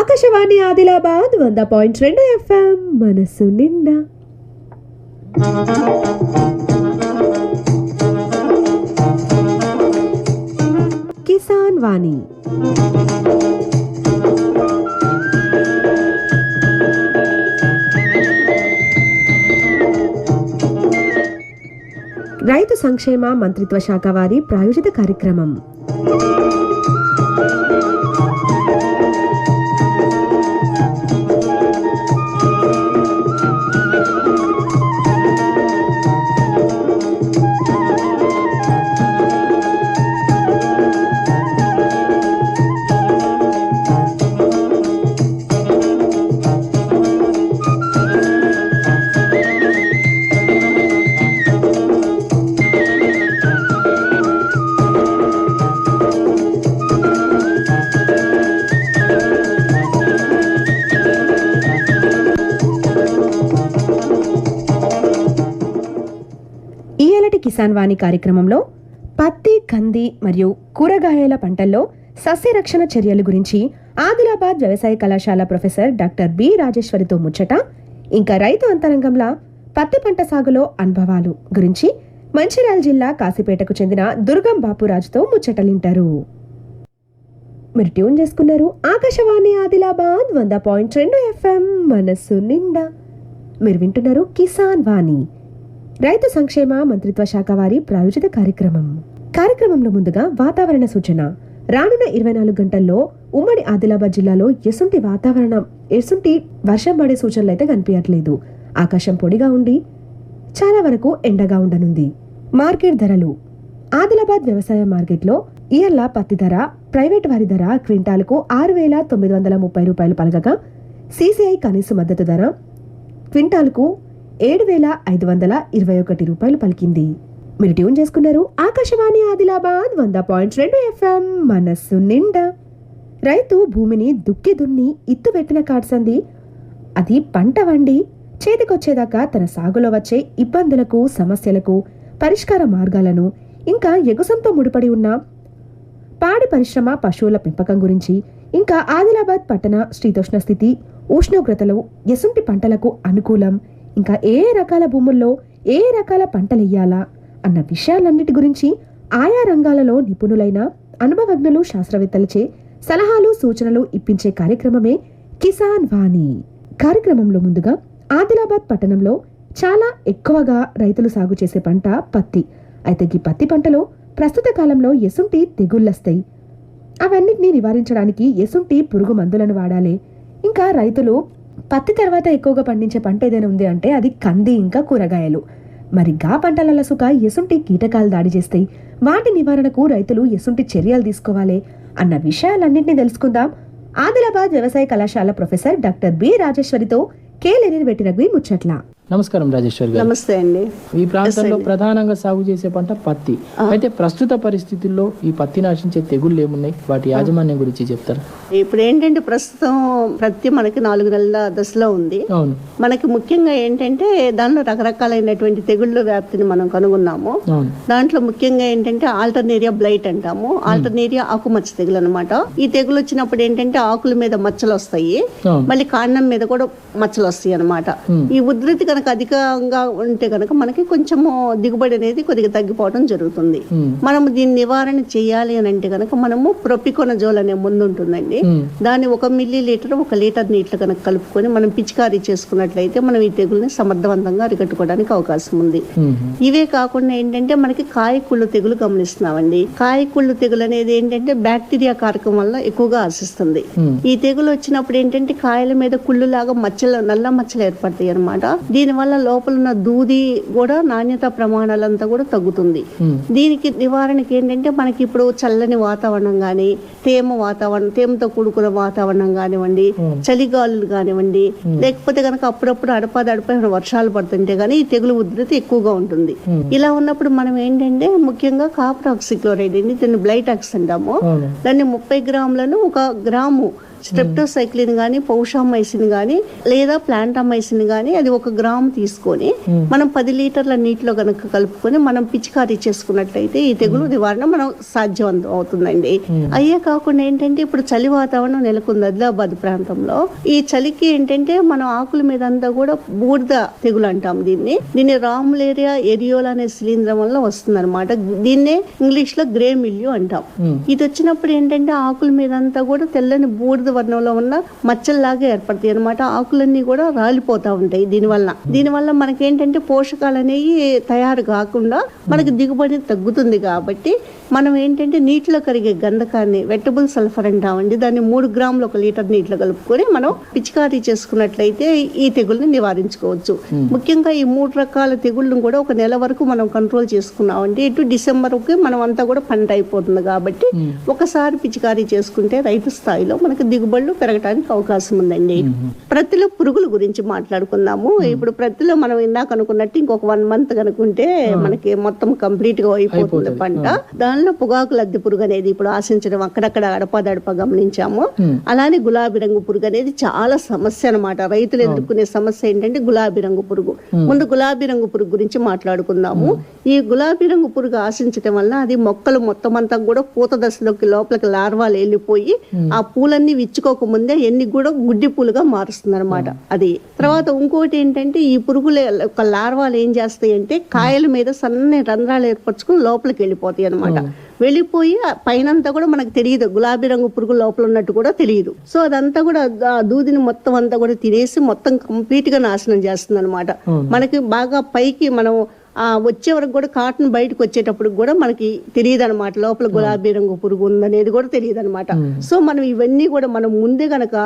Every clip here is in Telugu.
ఆకాశవాణి ఆదిలాబాద్ వంద పాయింట్ రెండు ఎఫ్ఎం మనసు నిండా. కిసాన్ వాణి. రైతు సంక్షేమ మంత్రిత్వ శాఖ వారి ప్రాయోజిత కార్యక్రమం. కిసాన్ వాణి కార్యక్రమంలో పత్తి కంది మరియు కూరగాయల పంటల్లో సస్యరక్షణ చర్యల గురించి ఆదిలాబాద్ వ్యవసాయ కళాశాల ప్రొఫెసర్ డాక్టర్ బి రాజేశ్వరితో ముచ్చట ఇంకా రైతు అంతరంగంలో పత్తి పంట సాగులో అనుభవాలు గురించి మంచిర్యాల జిల్లా కాశీపేటకు చెందిన దుర్గం బాపురాజుతో ముచ్చటలింటారు. మీరు ట్యూన్ చేసుకున్నారు ఆకాశవాణి ఆదిలాబాద్ వంద పాయింట్ రెండు ఎఫ్ఎం మనస్సు నిండా. మీరు వింటున్నారు కిసాన్ వాణి. రైతు సంక్షేమ మంత్రిత్వ శాఖ వారి ప్రాయోజిత కార్యక్రమం. కార్యక్రమంలో ముందుగా వాతావరణ సూచన. రానున్న ఇరవై నాలుగు గంటల్లో ఉమ్మడి ఆదిలాబాద్ జిల్లాలో ఎసుంటి వాతావరణం ఎసుంటి వర్షం పడే సూచనలు అయితే కనిపించట్లేదు. ఆకాశం పొడిగా ఉండి చాలా వరకు ఎండగా ఉండనుంది. మార్కెట్ ధరలు. ఆదిలాబాద్ వ్యవసాయ మార్కెట్లో ఇయర్ల పత్తి ధర ప్రైవేట్ వారి ధర క్వింటాల్కు ఆరు వేల తొమ్మిది వందల ముప్పై రూపాయలు పలకగా సీసీఐ కనీస మద్దతు ధర క్వింటాల్కు ఏడు వేల ఐదు వందల ఇరవై ఒకటి రూపాయలు పలికింది. మీరు ట్యూన్ చేసుకున్నారు ఆకాశవాణి ఆదిలాబాద్ వంద పాయింట్ రెండు ఎఫ్ఎం మనస్సు నిండా. రైతు భూమిని దుక్కి దున్ని ఇత్తు పెట్టిన కాడ్సంది అది పంట వండి చేతికొచ్చేదాకా తన సాగులో వచ్చే ఇబ్బందులకు సమస్యలకు పరిష్కార మార్గాలను ఇంకా ఎగుసంతో ముడిపడి ఉన్న పాడి పరిశ్రమ పశువుల పెంపకం గురించి ఇంకా ఆదిలాబాద్ పట్టణ శీతోష్ణ స్థితి ఉష్ణోగ్రతలు ఎసుంటి పంటలకు అనుకూలం ఇంకా ఏ రకాల భూముల్లో ఏ రకాల పంటలెయ్యాలా అన్న విషయాలన్నిటి గురించి ఆయా రంగాలలో నిపుణులైన అనుభవజ్ఞులు శాస్త్రవేత్తలచే సలహాలు సూచనలు ఇప్పించే కార్యక్రమమే కిసాన్ వాణి. కార్యక్రమంలో ముందుగా ఆదిలాబాద్ పట్టణంలో చాలా ఎక్కువగా రైతులు సాగు చేసే పంట పత్తి. అయితే ఈ పత్తి పంటలో ప్రస్తుత కాలంలో ఎసుంటి తెగుళ్ళొస్తాయి. అవన్నిటినీ నివారించడానికి ఎసుంటి పురుగు మందులను వాడాలి. ఇంకా రైతులు పత్తి తర్వాత ఎక్కువగా పండించే పంట ఏదైనా ఉంది అంటే అది కంది ఇంకా కూరగాయలు. మరి గా పంటల సుక ఎసుంటి కీటకాలు దాడి చేస్తాయి. వాటి నివారణకు రైతులు ఎసుంటి చర్యలు తీసుకోవాలి అన్న విషయాలన్నింటినీ తెలుసుకుందాం. ఆదిలాబాద్ వ్యవసాయ కళాశాల ప్రొఫెసర్ డాక్టర్ బి రాజేశ్వరితో కేలెనిని పెట్టిన ముచ్చట్ల. నమస్కారం రాజేశ్వర్ గారు. నమస్తే అండి. ఈ ప్రాంతంలో ప్రధానంగా సాగు చేసే పంట పత్తి. అయితే ప్రస్తుత పరిస్థితుల్లో ఈ పత్తిని ఆశించే తెగుళ్ళు ఏమున్నాయి? వాటి యాజమాన్యం గురించి చెప్తారా? ఇప్పుడు ఏంటంటే ప్రస్తుతం ప్రతి మనకి నాలుగు నెలల దశలో ఉంది. అవును. మనకి ముఖ్యంగా ఏంటంటే దానిలో రకరకాలైనటువంటి తెగుళ్ళ వ్యాప్తిని మనం కనుగొన్నాము. దాంట్లో ముఖ్యంగా ఏంటంటే ఆల్టర్నేరియా బ్లైట్ అంటాము. ఆల్టర్నేరియా ఆకుమచ్చ తెగులు అనమాట ఈ తెగులు వచ్చినప్పుడు ఏంటంటే ఆకుల మీద మచ్చలు వస్తాయి మళ్ళీ కాండం మీద కూడా మచ్చలు వస్తాయి అనమాట. ఈ ఉధృతి కనుక అధికంగా ఉంటే కనుక మనకి కొంచెము దిగుబడి అనేది కొద్దిగా తగ్గిపోవడం జరుగుతుంది. ఉమ్, మనం దీన్ని నివారణ చేయాలి అని అంటే కనుక మనము ప్రొపికొనజోల్ అనే ముందు ఉంటుందండి. ఉమ్, దాన్ని ఒక మిల్లీ లీటర్ ఒక లీటర్ నీటిలో కనుక కలుపుకొని మనం పిచికారీ చేసుకున్నట్లయితే మనం ఈ తెగుల్ని సమర్థవంతంగా అరికట్టుకోవడానికి అవకాశం ఉంది. ఉమ్, ఇవే కాకుండా ఏంటంటే మనకి కాయకుళ్ళు తెగులు గమనిస్తున్నామండి. కాయకుళ్ళు తెగులు అనేది ఏంటంటే బ్యాక్టీరియా కారకం వల్ల ఎక్కువగా ఆశిస్తుంది. ఈ తెగులు వచ్చినప్పుడు ఏంటంటే కాయల మీద కుళ్ళులాగా మచ్చలు నల్ల మచ్చలు ఏర్పడతాయి అనమాట దీనివల్ల లోపల ఉన్న దూది కూడా నాణ్యత ప్రమాణాలంతా కూడా తగ్గుతుంది. దీనికి నివారణకి ఏంటంటే మనకి ఇప్పుడు చల్లని వాతావరణం కానీ తేమ వాతావరణం తేమతో కూడుకున్న వాతావరణం కానివ్వండి చలిగాలులు కానివ్వండి లేకపోతే కనుక అప్పుడప్పుడు అడపాదడపై వర్షాలు పడుతుంటే కానీ ఈ తెగులు ఉధృతి ఎక్కువగా ఉంటుంది. ఇలా ఉన్నప్పుడు మనం ఏంటంటే ముఖ్యంగా కాపర్ ఆక్సిక్లోరైడ్ అండి దీన్ని బ్లైట్ ఆక్స్ అంటాము దాన్ని ముప్పై గ్రాములను ఒక గ్రాము స్ట్రెప్టోసైక్లిన్ గానీ పౌషామైసిన్ గానీ లేదా ప్లాంటామైసిన్ గానీ అది ఒక గ్రామ్ తీసుకొని మనం పది లీటర్ల నీటిలో కనుక కలుపుకొని మనం పిచికారీ చేసుకున్నట్లయితే ఈ తెగులు నివారణ మనం సాధ్యవంతం అవుతుందండి. అయ్యే కాకుండా ఏంటంటే ఇప్పుడు చలి వాతావరణం నెలకొంది ఆదిలాబాద్ ప్రాంతంలో. ఈ చలికి ఏంటంటే మనం ఆకుల మీద అంతా కూడా బూడిద తెగులు అంటాం దీన్ని. దీన్ని రాములేరియా ఎరియోలా అనే శిలీంధ్రం వల్ల వస్తుంది అనమాట దీన్నే ఇంగ్లీష్లో గ్రే మిల్యూ అంటాం. ఇది వచ్చినప్పుడు ఏంటంటే ఆకుల మీద అంతా కూడా తెల్లని బూడిద వర్ణంలో ఉన్న మచ్చల్లాగా ఏర్పడతాయి అనమాట ఆకులన్నీ కూడా రాలిపోతా ఉంటాయి దీనివల్ల. దీనివల్ల మనకేంటంటే పోషకాలు అనేవి తయారు కాకుండా మనకి దిగుబడి తగ్గుతుంది కాబట్టి మనం ఏంటంటే నీటిలో కరిగే గంధకాన్ని వెట్టబుల్ సల్ఫర్ అంటామండి. దాన్ని మూడు గ్రాములు ఒక లీటర్ నీటిలో కలుపుకొని మనం పిచికారీ చేసుకున్నట్లయితే ఈ తెగుల్ని నివారించుకోవచ్చు. ముఖ్యంగా ఈ మూడు రకాల తెగుళ్ళను కూడా ఒక నెల వరకు మనం కంట్రోల్ చేసుకున్నామంటే ఇటు డిసెంబర్కి మనం అంతా కూడా పంట అయిపోతుంది కాబట్టి ఒకసారి పిచికారీ చేసుకుంటే రైతు స్థాయిలో మనకి దిగుబడులు పెరగడానికి అవకాశం ఉందండి. ప్రత్తిలో పురుగుల గురించి మాట్లాడుకుందాము. ఇప్పుడు ప్రత్తిలో మనం ఇందాక అనుకున్నట్టు ఇంకొక వన్ మంత్ కనుకుంటే మనకి మొత్తం కంప్లీట్గా అయిపోతుంది పంట. దానిలో పొగాకు లద్దె పురుగు అనేది ఇప్పుడు ఆశించడం అక్కడక్కడ అడపాదడప గమనించాము. అలానే గులాబీ రంగు పురుగు అనేది చాలా సమస్య అన్నమాట. రైతులు ఎదుర్కొనే సమస్య ఏంటంటే గులాబీ రంగు పురుగు. ముందు గులాబీ రంగు పురుగు గురించి మాట్లాడుకుందాము. ఈ గులాబీ రంగు పురుగు ఆశించడం వల్ల అది మొక్కలు మొత్తం అంతా కూడా పూత దశలోకి లోపలికి లార్వాలు వెళ్ళిపోయి ఆ పూలన్నీ విచ్చుకోక ముందే ఎన్ని కూడా గుడ్డి పూలుగా మారుస్తుంది అనమాట అది తర్వాత ఇంకోటి ఏంటంటే ఈ పురుగుల యొక్క లార్వాలు ఏం చేస్తాయి అంటే కాయల మీద సన్నని రంధ్రాలు ఏర్పరచుకుని లోపలికి వెళ్ళిపోతాయి అనమాట వెళ్ళిపోయి ఆ పైనంతా కూడా మనకు తెలియదు. గులాబీ రంగు పురుగు లోపల ఉన్నట్టు కూడా తెలియదు. సో అదంతా కూడా ఆ దూదిని మొత్తం అంతా కూడా తినేసి మొత్తం కంప్లీట్గా నాశనం చేస్తుంది అనమాట మనకి బాగా పైకి మనం వచ్చే వరకు కూడా కాటన్ బయటకు వచ్చేటప్పుడు కూడా మనకి తెలియదు అనమాట లోపల గులాబీ రంగు పురుగు ఉందనేది కూడా తెలియదు అనమాట సో మనం ఇవన్నీ కూడా మనం ముందే గనక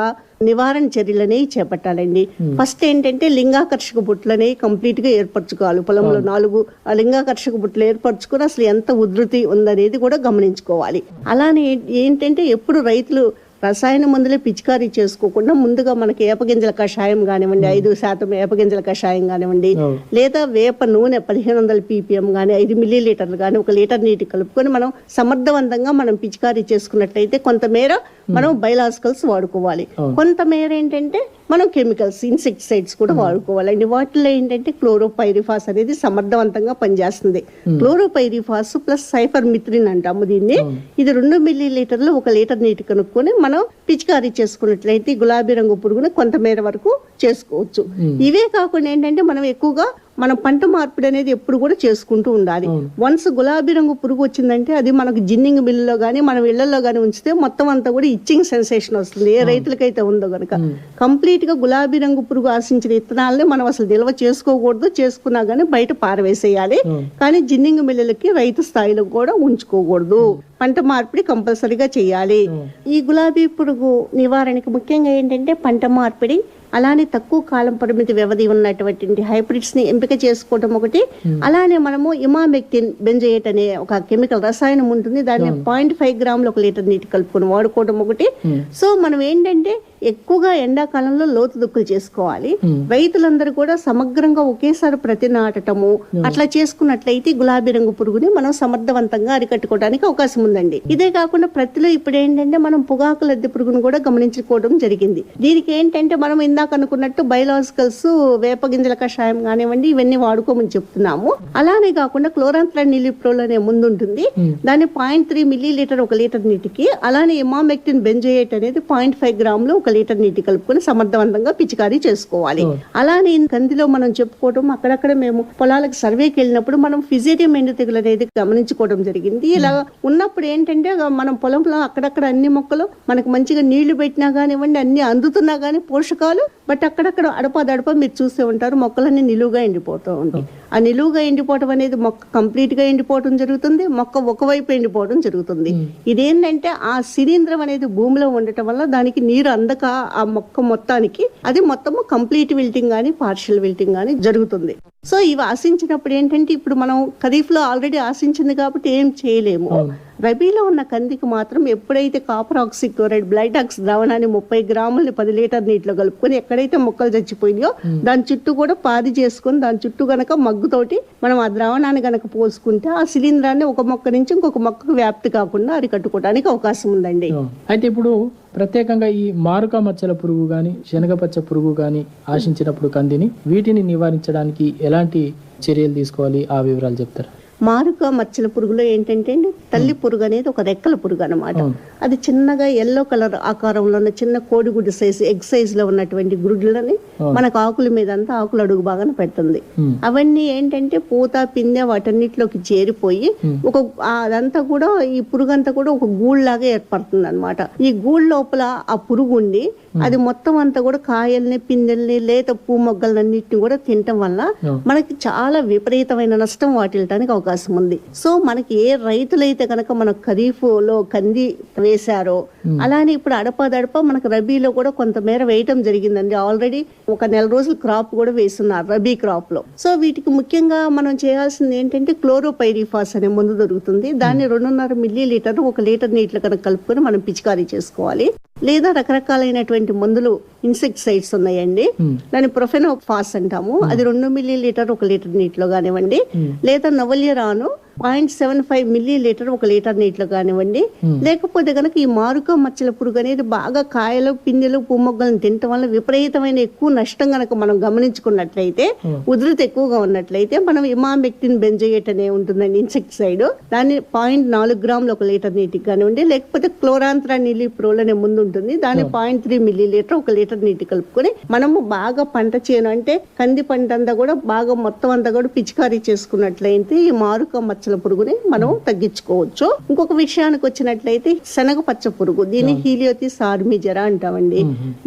నివారణ చర్యలు అనేవి చేపట్టాలండి ఫస్ట్ ఏంటంటే లింగాకర్షక బుట్లని కంప్లీట్గా ఏర్పరచుకోవాలి. పొలంలో నాలుగు ఆ లింగాకర్షక బుట్టలు ఏర్పరచుకుని అసలు ఎంత ఉధృతి ఉందనేది కూడా గమనించుకోవాలి. అలానే ఏంటంటే ఎప్పుడు రైతులు రసాయన మందులే పిచికారీ చేసుకోకుండా ముందుగా మనకి ఏపగింజల కషాయం కానివ్వండి ఐదు శాతం ఏపగింజల కషాయం కానివ్వండి లేదా వేప నూనె పదిహేను వందల పీపీఎం కానీ ఐదు మిల్లీ లీటర్లు కానీ ఒక లీటర్ నీటి కలుపుకొని మనం సమర్థవంతంగా మనం పిచికారీ చేసుకున్నట్లయితే కొంతమేర మనం బయలాజికల్స్ వాడుకోవాలి. కొంతమేర ఏంటంటే మనం కెమికల్స్ ఇన్సెక్టిసైడ్స్ కూడా వాడుకోవాలండి వాటిలో ఏంటంటే క్లోరోపైరిఫాస్ అనేది సమర్థవంతంగా పనిచేస్తుంది. క్లోరోపైరిఫాస్ ప్లస్ సైఫర్ మిత్రిన్ అంటాము దీన్ని. ఇది రెండు మిల్లీ లీటర్లు ఒక లీటర్ నీటి కనుక్కొని మనం పిచికారీ చేసుకున్నట్లయితే గులాబీ రంగు పురుగును కొంతమేర వరకు చేసుకోవచ్చు. ఇవే కాకుండా ఏంటంటే మనం ఎక్కువగా మనం పంట మార్పిడి అనేది ఎప్పుడు కూడా చేసుకుంటూ ఉండాలి. వన్స్ గులాబీ రంగు పురుగు వచ్చిందంటే అది మనకు జిన్నింగ్ మిల్లులో గానీ మనం ఇళ్ళలో గానీ ఉంచితే మొత్తం అంతా కూడా ఇచ్చింగ్ సెన్సేషన్ వస్తుంది. ఏ రైతులకైతే ఉందో గనక. కంప్లీట్గా గులాబీ రంగు పురుగు ఆశించిన విత్తనాలని మనం అసలు నిల్వ చేసుకోకూడదు. చేసుకున్నా గానీ బయట పారవేసేయాలి. కానీ జిన్నింగ్ మిల్లులకి రైతు స్థాయిలో కూడా ఉంచుకోకూడదు. పంట మార్పిడి కంపల్సరీగా చేయాలి. ఈ గులాబీ పురుగు నివారణకి ముఖ్యంగా ఏంటంటే పంట మార్పిడి అలానే తక్కువ కాలం పరిమితి వ్యవధి ఉన్నటువంటి హైబ్రిడ్స్ని ఎంపిక చేసుకోవడం ఒకటి. అలానే మనము ఇమామెక్టిన్ బెంజయేట్ అనే ఒక కెమికల్ రసాయనం ఉంటుంది. దాన్ని పాయింట్ ఫైవ్ గ్రాములు ఒక లీటర్ నీటి కలుపుకొని వాడుకోవడం ఒకటి. సో మనం ఏంటంటే ఎక్కువగా ఎండాకాలంలో లోతు దుక్కులు చేసుకోవాలి. రైతులందరూ కూడా సమగ్రంగా ఒకేసారి ప్రతి నాటటము అట్లా చేసుకున్నట్లయితే గులాబీ రంగు పురుగుని మనం సమర్థవంతంగా అరికట్టుకోవడానికి అవకాశం ఉందండి. ఇదే కాకుండా ప్రతిలో ఇప్పుడు ఏంటంటే మనం పొగాకు లద్దె పురుగును కూడా గమనించుకోవడం జరిగింది. దీనికి ఏంటంటే మనం ఇందాక అనుకున్నట్టు బయలాజికల్స్ వేప గింజల కషాయం కానివ్వండి ఇవన్నీ వాడుకోమని చెప్తున్నాము. అలానే కాకుండా క్లోరాంత్రా నిలిప్రోల్ అనే ముందు ఉంటుంది. దాన్ని పాయింట్ త్రీ మిల్లీ లీటర్ ఒక లీటర్ నీటికి అలానే ఇమామెక్టిన్ బెంజోయేట్ అనేది పాయింట్ ఫైవ్ గ్రాములు ఒక లీటర్ నీటి కలుపుకొని సమర్థవంతంగా పిచికారీ చేసుకోవాలి. అలానే కందిలో మనం చెప్పుకోవడం అక్కడక్కడ మేము పొలాలకు సర్వేకి వెళ్ళినప్పుడు మనం ఫిజిటియం ఎండు తెగులు అనేది గమనించుకోవడం జరిగింది. ఇలా ఉన్నప్పుడు ఏంటంటే మనం పొలంలో అక్కడక్కడ అన్ని మొక్కలు మనకు మంచిగా నీళ్ళు పెట్టినా కానివ్వండి అన్ని అందుతున్నా కానీ పోషకాలు బట్ అక్కడక్కడ అడపదడప మీరు చూసే ఉంటారు మొక్కలన్నీ నిలువుగా ఎండిపోతూ ఉంటాయి. ఆ నిలువుగా ఎండిపోవడం అనేది మొక్క కంప్లీట్గా ఎండిపోవడం జరుగుతుంది మొక్క ఒకవైపు ఎండిపోవడం జరుగుతుంది. ఇదేంటంటే ఆ శిలీంధ్రం అనేది భూమిలో ఉండటం వల్ల దానికి నీరు అందక ఆ మొక్క మొత్తానికి అది మొత్తము కంప్లీట్ విల్టింగ్ కానీ పార్షియల్ విల్టింగ్ కానీ జరుగుతుంది. సో ఇవి ఆశించినప్పుడు ఏంటంటే ఇప్పుడు మనం ఖరీఫ్లో ఆల్రెడీ ఆశించింది కాబట్టి ఏం చేయలేము. రబీలో ఉన్న కందికి మాత్రం ఎప్పుడైతే కాపర్ ఆక్సిక్లోరైడ్ బ్లైటాక్స్ ద్రావణాన్ని ముప్పై గ్రాములని పది లీటర్ నీటిలో కలుపుకొని ఎక్కడైతే మొక్కలు చచ్చిపోయినాయో దాని చుట్టూ కూడా పాది చేసుకొని దాని చుట్టూ గనక మగ్గుతోటి మనం ఆ ద్రావణాన్ని గనక పోసుకుంటే ఆ శిలీంధ్రాన్ని ఒక మొక్క నుంచి ఇంకొక మొక్కకు వ్యాప్తి కాకుండా అరికట్టుకోవడానికి అవకాశం ఉందండి. అయితే ఇప్పుడు ప్రత్యేకంగా ఈ మారుక మచ్చల పురుగు కానీ శనగపచ్చ పురుగు కానీ ఆశించినప్పుడు కందిని వీటిని నివారించడానికి ఎలాంటి చర్యలు తీసుకోవాలి? ఆ వివరాలు చెప్తారా? మారుక మచ్చల పురుగులో ఏంటంటే అండి, తల్లి పురుగు అనేది ఒక రెక్కల పురుగు అన్నమాట. అవును. అది చిన్నగా ఎల్లో కలర్ ఆకారంలో ఉన్న చిన్న కోడిగుడ్డు సైజ్ ఎగ్ సైజ్లో ఉన్నటువంటి గుడ్లని మనకు ఆకుల మీద అంతా ఆకులు అడుగు బాగానే పెడుతుంది. అవన్నీ ఏంటంటే పూత పిందె వాటన్నిటిలోకి చేరిపోయి ఒక అదంతా కూడా ఈ పురుగు అంతా కూడా ఒక గూళ్ళలాగా ఏర్పడుతుంది అనమాట ఈ గూళ్ళ లోపల ఆ పురుగు ఉండి అది మొత్తం అంతా కూడా కాయల్ని పిందెల్ని లేత పూ మొగ్గలన్నిటిని కూడా తినటం వల్ల Hmm. మనకి చాలా విపరీతమైన నష్టం వాటిల్లటానికి అవకాశం ఉంది. సో మనకి ఏ రైతులైతే కనుక మన ఖరీఫ్లో కంది వేశారో అలానే ఇప్పుడు అడపదడప మనకు రబీలో కూడా కొంతమేర వేయటం జరిగిందండి. ఆల్రెడీ ఒక నెల రోజులు క్రాప్ కూడా వేస్తున్నారు రబీ క్రాప్లో సో వీటికి ముఖ్యంగా మనం చేయాల్సింది ఏంటంటే క్లోరోపైరిఫాస్ అనే మందు దొరుకుతుంది. దాన్ని రెండున్నర మిల్లీ లీటర్ ఒక లీటర్ నీటిలో కనుక కలుపుకొని మనం పిచికారీ చేసుకోవాలి. లేదా రకరకాలైనటువంటి మందులు ఇన్సెక్టిసైడ్స్ ఉన్నాయండి. దాన్ని ప్రొఫెనోఫాస్ అంటాము. అది రెండు మిల్లీ లీటర్ ఒక లీటర్ నీటిలో కానివ్వండి. లేదా novaluron point seven five millilitre ఒక లీటర్ నీటిలో కానివ్వండి. లేకపోతే కనుక ఈ మారుక మచ్చల పురుగు అనేది బాగా కాయలు పిందెలు పుమ్మొగ్గలను తినటం వల్ల విపరీతమైన ఎక్కువ నష్టం కనుక మనం గమనించుకున్నట్లయితే ఉధృతి ఎక్కువగా ఉన్నట్లయితే మనం ఇమామెక్టిన్ బెంజోయేట్ అనే ఉంటుందండి ఇన్సెక్టిసైడ్ దాన్ని పాయింట్ నాలుగు గ్రాములు ఒక లీటర్ నీటికి కానివ్వండి లేకపోతే క్లోరాంత్రా నిలిప్రోల్ అనే ముందు ఉంటుంది. దాన్ని పాయింట్ త్రీ మిల్లీ లీటర్ ఒక లీటర్ నీటి కలుపుకొని మనము బాగా పంట చేను అంటే కంది పంట అంతా కూడా బాగా మొత్తం అంతా కూడా పిచికారీ చేసుకున్నట్లయితే ఈ మారుక మచ్చల పురుగుని మనం తగ్గించుకోవచ్చు. ఇంకొక విషయానికి వచ్చినట్లయితే శనగ పచ్చ పురుగు దీన్ని హీలియోతిస్ ఆర్మిజరా అంటామండి.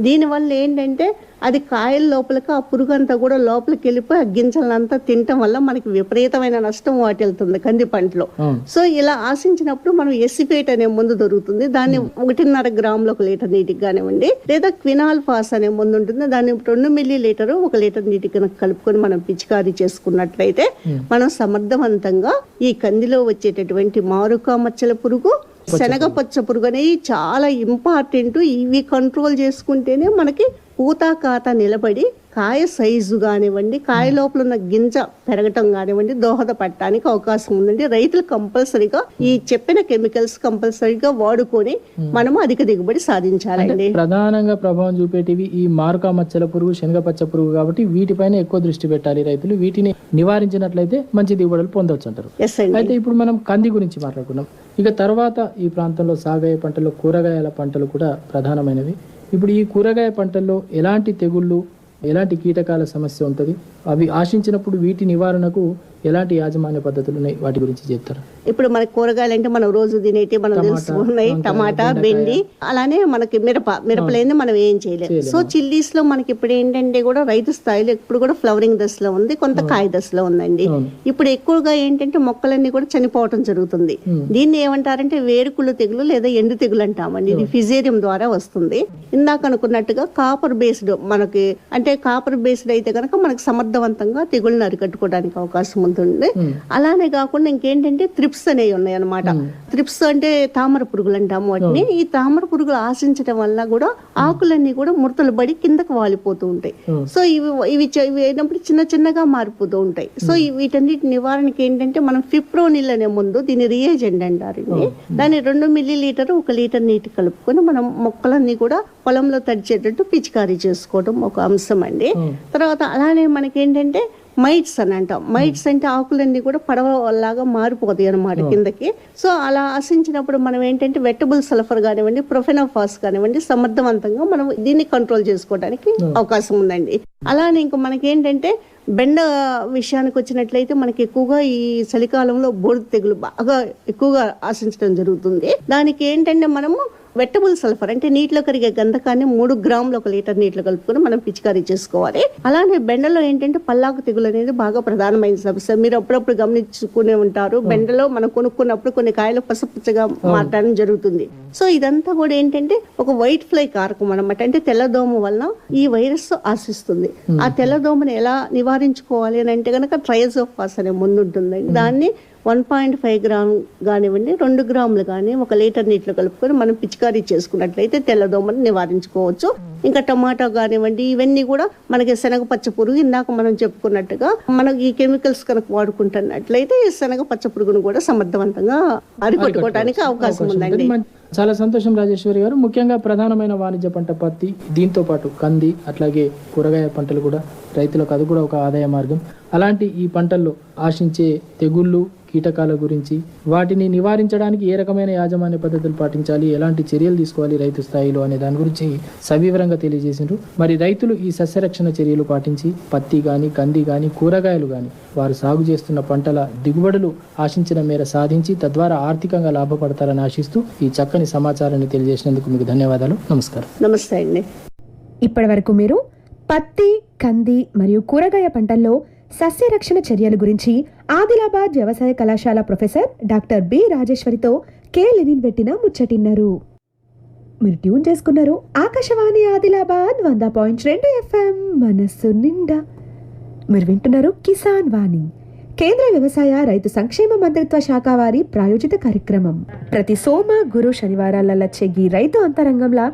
దీని వల్ల ఏంటంటే అది కాయల లోపలికి ఆ పురుగు అంతా కూడా లోపలికి వెళ్ళిపోయి ఆ గింజలంతా తినటం వల్ల మనకి విపరీతమైన నష్టం వాటిల్తుంది కంది పంటలో. సో ఇలా ఆశించినప్పుడు మనం ఎసిపేట్ అనే మందు దొరుకుతుంది. దాన్ని ఒకటిన్నర గ్రాములు ఒక లీటర్ నీటికి కానివ్వండి లేదా క్వినాల్ ఫాస్ అనే మందు ఉంటుంది. దాన్ని రెండు మిల్లీ లీటర్ ఒక లీటర్ నీటికి కలుపుకొని మనం పిచికారీ చేసుకున్నట్లయితే మనం సమర్థవంతంగా ఈ కందిలో వచ్చేటటువంటి మారుకా మచ్చల పురుగు శనగ పచ్చ పురుగు అనేవి చాలా ఇంపార్టెంట్. ఇవి కంట్రోల్ చేసుకుంటేనే మనకి పూత కాత నిలబడి కాయ సైజు కానివ్వండి కాయ లోపల ఉన్న గింజ పెరగటం కానివ్వండి దోహదపడటానికి అవకాశం ఉందండి. రైతులు కంపల్సరీగా ఈ చెప్పిన కెమికల్స్ కంపల్సరీగా వాడుకొని మనము అధిక దిగుబడి సాధించాలండి. ప్రధానంగా ప్రభావం చూపేటివి ఈ మారుక మచ్చల పురుగు శనగపచ్చ పురుగు కాబట్టి వీటిపైన ఎక్కువ దృష్టి పెట్టాలి రైతులు. వీటిని నివారించినట్లయితే మంచి దిగుబడులు పొందవచ్చు అంటారు అయితే ఇప్పుడు మనం కంది గురించి మాట్లాడుకున్నాం ఇక తర్వాత ఈ ప్రాంతంలో సాగయ్యే పంటలు కూరగాయల పంటలు కూడా ప్రధానమైనవి. ఇప్పుడు ఈ కూరగాయ పంటల్లో ఎలాంటి తెగుళ్ళు ఎలాంటి కీటకాల సమస్య ఉంటుంది? అవి ఆశించినప్పుడు వీటి నివారణకు ఎలాంటి యాజమాన్య పద్ధతులు ఉన్నాయి? వాటి గురించి చెప్తారా? ఇప్పుడు మనకి కూరగాయలు అంటే మనం రోజు తినేటి మనం తెలుసుకున్నాయి టమాటా బెండి అలానే మనకి మిరప మిరపలేని మనం ఏం చేయలేము సో చిల్లీస్లో మనకి ఇప్పుడు ఏంటంటే కూడా రైతు స్థాయిలో ఇప్పుడు కూడా ఫ్లవరింగ్ దశలో ఉంది కొంత కాయ దశలో ఉందండి. ఇప్పుడు ఎక్కువగా ఏంటంటే మొక్కలన్నీ కూడా చనిపోవటం జరుగుతుంది. దీన్ని ఏమంటారంటే వేరుకుళ్ళు తెగులు లేదా ఎండు తెగులు అంటామండి. ఇది ఫిజేరియం ద్వారా వస్తుంది. ఇందాక అనుకున్నట్టుగా కాపర్ బేస్డ్ మనకి అంటే కాపర్ బేస్డ్ అయితే కనుక మనకి సమర్థవంతంగా తెగుళ్ళని అరికట్టుకోవడానికి అవకాశం ఉంటుంది అలానే కాకుండా ఇంకేంటంటే త్రిప్స్ అనేవి ఉన్నాయి అనమాట త్రిప్స్ అంటే తామర పురుగులు అంటాము వాటిని ఈ తామర పురుగులు ఆశించడం వల్ల కూడా ఆకులన్నీ కూడా ముడతలు పడి కిందకు వాలిపోతూ ఉంటాయి. సో ఇవి ఇవి అయినప్పుడు చిన్న చిన్నగా మారిపోతూ ఉంటాయి. సో వీటన్నిటి నివారణకి ఏంటంటే మనం ఫిప్రోనిల్ అనే ముందు దీని రియేజెంట్ అంటారు ఇది దాన్ని రెండు మిల్లీ లీటర్ ఒక లీటర్ నీటి కలుపుకొని మనం మొక్కలన్నీ కూడా పొలంలో తడిచేటట్టు పిచికారీ చేసుకోవడం ఒక అంశం అండి. తర్వాత అలానే మనకి ఏంటంటే మైట్స్ అని అంటాం. మైట్స్ అంటే ఆకులన్నీ కూడా పడవ లాగా మారిపోతాయి అన్నమాట కిందకి. సో అలా ఆశించినప్పుడు మనం ఏంటంటే వెట్టబుల్ సల్ఫర్ కానివ్వండి ప్రొఫెనోఫాస్ కానివ్వండి సమర్థవంతంగా మనం దీన్ని కంట్రోల్ చేసుకోవడానికి అవకాశం ఉందండి. అలానే ఇంకా మనకి ఏంటంటే బెండ విషయానికి వచ్చినట్లయితే మనకి ఎక్కువగా ఈ చలికాలంలో బోర్డు తెగులు బాగా ఎక్కువగా ఆశించడం జరుగుతుంది. దానికి ఏంటంటే మనము వెట్టబుల్ సల్ఫర్ అంటే నీటిలో కరిగే గంధకాన్ని మూడు గ్రాములు ఒక లీటర్ నీటిలో కలుపుకొని మనం పిచికారీ చేసుకోవాలి. అలానే బెండలో ఏంటంటే పల్లాకు తెగులు అనేది బాగా ప్రధానమైన సమస్య మీరు అప్పుడప్పుడు గమనించుకునే ఉంటారు. బెండలో మనం కొనుక్కున్నప్పుడు కొన్ని కాయలు పసపచ్చగా మారడం జరుగుతుంది. సో ఇదంతా కూడా ఏంటంటే ఒక వైట్ ఫ్లై కారకం అనమాట అంటే తెల్లదోమ వలన ఈ వైరస్ ఆశిస్తుంది. ఆ తెల్లదోమని ఎలా నివారించుకోవాలి అని అంటే కనుక ట్రయజోఫాస్ అనే ముందు ఉంటుందండి దాన్ని వన్ పాయింట్ ఫైవ్ గ్రామ్ కానివ్వండి రెండు గ్రాములు కానీ ఒక లీటర్ నీటిలో కలుపుకొని మనం పిచికారీ చేసుకున్నట్లయితే తెల్లదోమని నివారించుకోవచ్చు. ఇంకా టమాటా కానివ్వండి ఇవన్నీ కూడా మనకి శనగ పచ్చ పురుగు ఇందాక మనం చెప్పుకున్నట్టుగా మనకి ఈ కెమికల్స్ కనుక వాడుకుంటున్నట్లయితే ఈ శనగ పచ్చ పురుగును కూడా సమర్థవంతంగా అరికట్టుకోవడానికి అవకాశం ఉందండి. చాలా సంతోషం రాజేశ్వరి గారు. ముఖ్యంగా ప్రధానమైన వాణిజ్య పంట పత్తి దీంతో పాటు కంది అట్లాగే కూరగాయ పంటలు కూడా రైతులకు అది కూడా ఒక ఆదాయ మార్గం. అలాంటి ఈ పంటల్లో ఆశించే తెగుళ్ళు కీటకాల గురించి వాటిని నివారించడానికి ఏ రకమైన యాజమాన్య పద్ధతులు పాటించాలి ఎలాంటి చర్యలు తీసుకోవాలి రైతు స్థాయిలో అనే దాని గురించి సవివరంగా తెలియజేసిండ్రు. మరి రైతులు ఈ సస్యరక్షణ చర్యలు పాటించి పత్తి కానీ కంది కానీ కూరగాయలు కానీ వారు సాగు చేస్తున్న పంటల దిగుబడులు ఆశించిన మేర సాధించి తద్వారా ఆర్థికంగా లాభపడతారని ఆశిస్తూ ఈ చక్కని సమాచారాన్ని తెలియజేసినందుకు మీకు ధన్యవాదాలు. నమస్కారం. నమస్తే అండి. ఇప్పటి వరకు మీరు పత్తి కంది మరియు కూరగాయ పంటల్లో సస్యరక్షణ చర్యల గురించి ఆదిలాబాద్ వ్యవసాయ కళాశాల ప్రొఫెసర్ డాక్టర్ బి. రాజేశ్వరితో కే. లెనిన్ పెట్టిన ముచ్చటిన్నారు. మీరు ట్యూన్ చేసుకున్నారు ఆకాశవాణి ఆదిలాబాద్ వంద పాయింట్ రెండు ఎఫ్ఎం మనస్సు నిండా. మీరు వింటున్నారు కిసాన్ వాణి. కేంద్ర వ్యవసాయ రైతు సంక్షేమ మంత్రిత్వ శాఖ వారి ప్రాయోజిత కార్యక్రమం. ప్రతి సోమ గురు శనివారాలలో ఈ రైతు అంతరంగంలా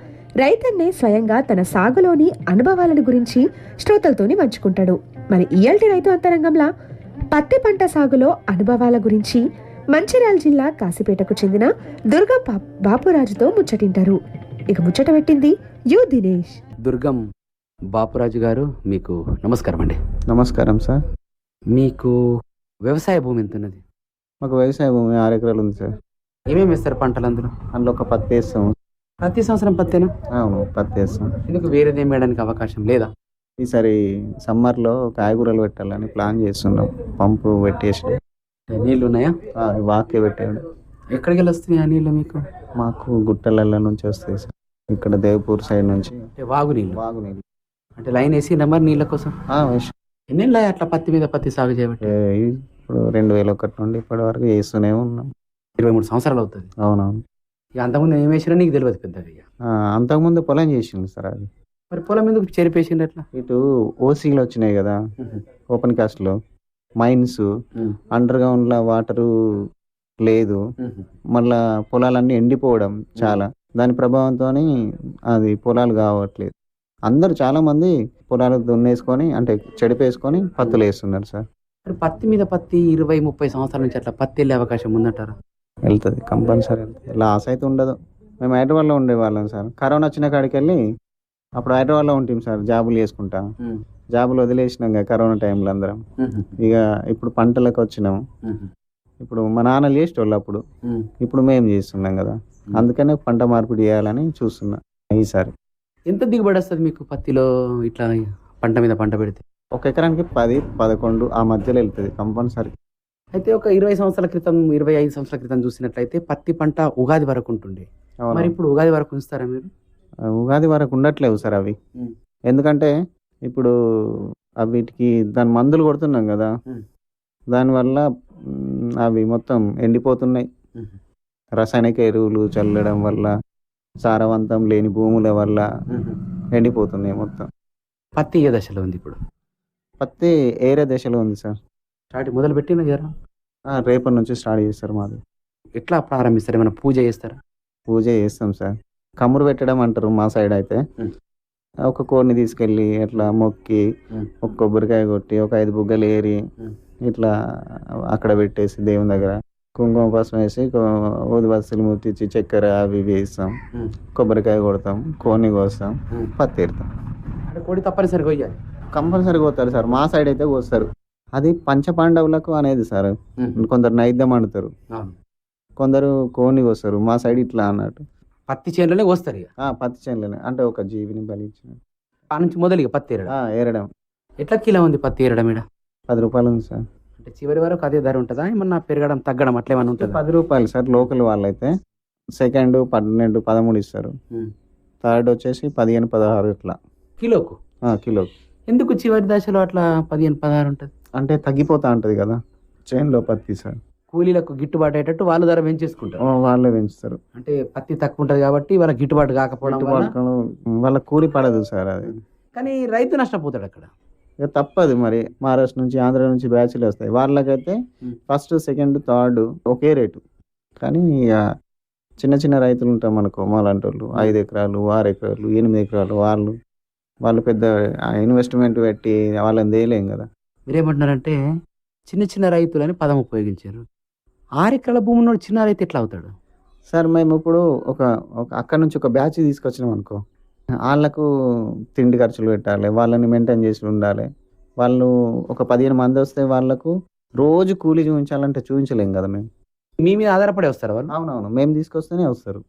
రైతన్నే స్వయంగా తన సాగులోని అనుభవాలను గురించి శ్రోతలతోని పంచుకుంటాడు. మరి ఇయల్టి రైతు అంతరంగంలా పత్తి పంట సాగులో అనుభవాల గురించి మంచిర్యాల జిల్లా కాసిపేటకు చెందిన దుర్గం బాపురాజుతో ముచ్చటింటారు. ఇక ముచ్చట పెట్టింది యు దినేష్. దుర్గం బాపురాజు గారు మీకు నమస్కారం అండి నమస్కారం సార్. మీకు వ్యవసాయ భూమి ఎంత ఉన్నది మాకు వ్యవసాయ భూమి ఆరు ఎకరాలు ఉంది సార్. ఏమేమి వేస్తారు పంటలు అందులో? అందులో ఒక పత్తి వేస్తాం ప్రతి సంవత్సరం పత్తేనా? అవును పత్తి వేస్తాం. ఎందుకు వేరేది ఏం వేయడానికి అవకాశం లేదా? ఈసారి సమ్మర్లో కాయగూరలు పెట్టాలని ప్లాన్ చేస్తున్నాం. పంపు పెట్టేసి నీళ్ళు ఉన్నాయా? వాకే పెట్టాడు ఎక్కడికి వెళ్ళి వస్తున్నాయి ఆ నీళ్ళు మీకు? మాకు గుట్టలల్ల నుంచి వస్తాయి సార్. ఇక్కడ దేవపూర్ సైడ్ నుంచి. అంటే వాగు నీళ్ళు? వాగు నీళ్ళు అంటే లైన్ వేసి నెంబర్ నీళ్ళ కోసం? ఎన్నేళ్ళు అట్లా పత్తి మీద పత్తి సాగు చేయబట్టి? ఇప్పుడు రెండు వేల ఒకటి నుండి ఇప్పటి వరకు చేస్తూనే ఉన్నాం. ఇరవై మూడు సంవత్సరాలు అవుతుంది. అవునవును. ఇక అంతకుముందు ఏం వేసినా నీకు తెలియదు ఇక. ఆ, అంతకుముందు పొలం చేసింది సార్ అది. మరి పొలం ఎందుకు చెరిపేసిండు అట్లా? ఇటు ఓసీలు వచ్చినాయి కదా ఓపెన్ కాస్ట్లో. మైన్స్ అండర్ గ్రౌండ్లో వాటరు లేదు. మళ్ళా పొలాలన్నీ ఎండిపోవడం చాలా. దాని ప్రభావంతో అది పొలాలు కావట్లేదు. అందరూ చాలా మంది పొలాలు దున్నేసుకొని అంటే చెడిపేసుకొని పత్తులు వేస్తున్నారు సార్. మరి పత్తి మీద పత్తి ఇరవై ముప్పై సంవత్సరాల నుంచి అట్లా పత్తి వెళ్ళే అవకాశం ఉందంటారా? వెళ్తుంది కంపల్సరీ వెళ్తుంది. లాస్ అయితే ఉండదు. మేము హైదరాబాద్లో ఉండేవాళ్ళం సార్. కరోనా వచ్చిన కాడికి వెళ్ళి అప్పుడు హైదరాబాద్లో ఉంటాం సార్ జాబులు చేసుకుంటా. జాబులు వదిలేసినాం కదా కరోనా టైంలో అందరం. ఇక ఇప్పుడు పంటలకు వచ్చినాం. ఇప్పుడు మా నాన్న చేసేటోళ్ళు అప్పుడు. ఇప్పుడు మేము చేస్తున్నాం కదా. అందుకనే పంట మార్పిడి చేయాలని చూస్తున్నా ఈసారి. ఎంత దిగుబడి వస్తుంది మీకు పత్తిలో ఇట్లా పంట మీద పంట పెడితే? ఒక ఎకరానికి పది పదకొండు ఆ మధ్యలో వెళ్తుంది కంపల్సరీ. అయితే ఒక ఇరవై సంవత్సరాల క్రితం ఇరవై ఐదు సంవత్సరాల క్రితం చూసినట్లయితే పత్తి పంట ఉగాది వరకు ఉంటుండే. మరి ఇప్పుడు ఉగాది వరకు ఉంచుతారా మీరు? ఉగాది వరకు ఉండట్లేవు సార్ అవి. ఎందుకంటే ఇప్పుడు వీటికి దాని మందులు కొడుతున్నాం కదా. దానివల్ల అవి మొత్తం ఎండిపోతున్నాయి. రసాయనిక ఎరువులు చల్లడం వల్ల సారవంతం లేని భూముల వల్ల ఎండిపోతున్నాయి మొత్తం. పత్తి ఏ దశలో ఉంది ఇప్పుడు? పత్తి ఏరే దశలో ఉంది సార్ స్టార్ట్ మొదలు పెట్టిన రేపటి నుంచి స్టార్ట్ చేస్తారు మాది ఎట్లా ప్రారంభిస్తారు ఏమైనా పూజ చేస్తారా పూజ చేస్తాం సార్ కమ్మురు పెట్టడం అంటారు మా సైడ్ అయితే. ఒక కోడిని తీసుకెళ్ళి ఇట్లా మొక్కి. ఒక కొబ్బరికాయ కొట్టి ఒక ఐదు బుగ్గలు ఏరి. ఇట్లా అక్కడ పెట్టేసి దేవుని దగ్గర కుంకుమ పసుపు వేసి ఊది బస్సులు ముట్టించి చక్కెర అవి వేస్తాం. కొబ్బరికాయ కొడతాం కోని కోస్తాం. పత్తి ఎడతాం కోడి తప్పనిసరిగా కంపల్సరీ కోస్తారు సార్. మా సైడ్ అయితే కోస్తారు అది పంచపాండవులకు అనేది సార్. కొందరు నైద్యం అంటారు. కొందరు కోని కోస్తారు. మా సైడ్ ఇట్లా అన్నట్టు. పత్తి చేనులోనే వస్తారు ఇక. పత్తి చేనులోనే. అంటే ఒక జీవిని బలించిన ఆ నుంచి మొదలు ఇక పత్తి ఏరడం. ఏరడం. ఎట్లా కిలో ఉంది పత్తి ఏరడం ఇక్కడ పది రూపాయలు ఉంది సార్. అంటే చివరి వరకు అదే ధర ఉంటుందా? ఏమన్నా పెరగడం తగ్గడం అట్లా ఏమన్నా ఉంటుందా? పది రూపాయలు సార్ లోకల్ వాళ్ళైతే. సెకండ్ పన్నెండు పదమూడు ఇస్తారు. థర్డ్ వచ్చేసి పదిహేను పదహారు ఇట్లా. కిలోకు? ఆ, కిలో ఎందుకు చివరి దశలో అట్లా పదిహేను పదహారు ఉంటుంది? అంటే తగ్గిపోతా ఉంటది కదా. చేనులో పత్తి సార్. కూలీలకు గిట్టుబాటు అయ్యేటట్టు వాళ్ళు ధర పెంచేసుకుంటారు. వాళ్ళే పెంచుతారు. అంటే పత్తి తక్కువ ఉంటది కాబట్టి వాళ్ళ గిట్టుబాటు కాకపోవడం వాళ్ళ కూలి పడదు సార్ అది. కానీ రైతు నష్టపోతాడు అక్కడ. ఇక తప్పదు మరి. మహారాష్ట్ర నుంచి ఆంధ్ర నుంచి బ్యాచ్లు వస్తాయి. వాళ్ళకైతే. ఫస్ట్ సెకండ్ థర్డ్ ఒకే రేటు. కానీ ఇక చిన్న చిన్న రైతులు ఉంటాం మనకు మాలాంటి వాళ్ళు ఐదు ఎకరాలు ఆరు ఎకరాలు ఎనిమిది ఎకరాలు వాళ్ళు. వాళ్ళు పెద్ద ఇన్వెస్ట్మెంట్ పెట్టి వాళ్ళని తేలేం కదా. మీరేమంటున్నారంటే చిన్న చిన్న రైతులని పదం ఉపయోగించారు. ఆరు ఎకరాల భూమి ఉన్నోడు చిన్న రైతు ఎట్లా అవుతాడు? సార్ మేము ఇప్పుడు ఒక ఒక అక్కడ నుంచి ఒక బ్యాచ్ తీసుకొచ్చినాం అనుకో. వాళ్ళకు తిండి ఖర్చులు పెట్టాలి వాళ్ళని మెయింటైన్ చేసి ఉండాలి. వాళ్ళు ఒక పదిహేను మంది వస్తే వాళ్ళకు రోజు కూలీ చూపించాలంటే చూపించలేం కదా మేము. మీ మీద ఆధారపడి వస్తారు వాళ్ళు? అవునవును మేము తీసుకొస్తేనే వస్తారు.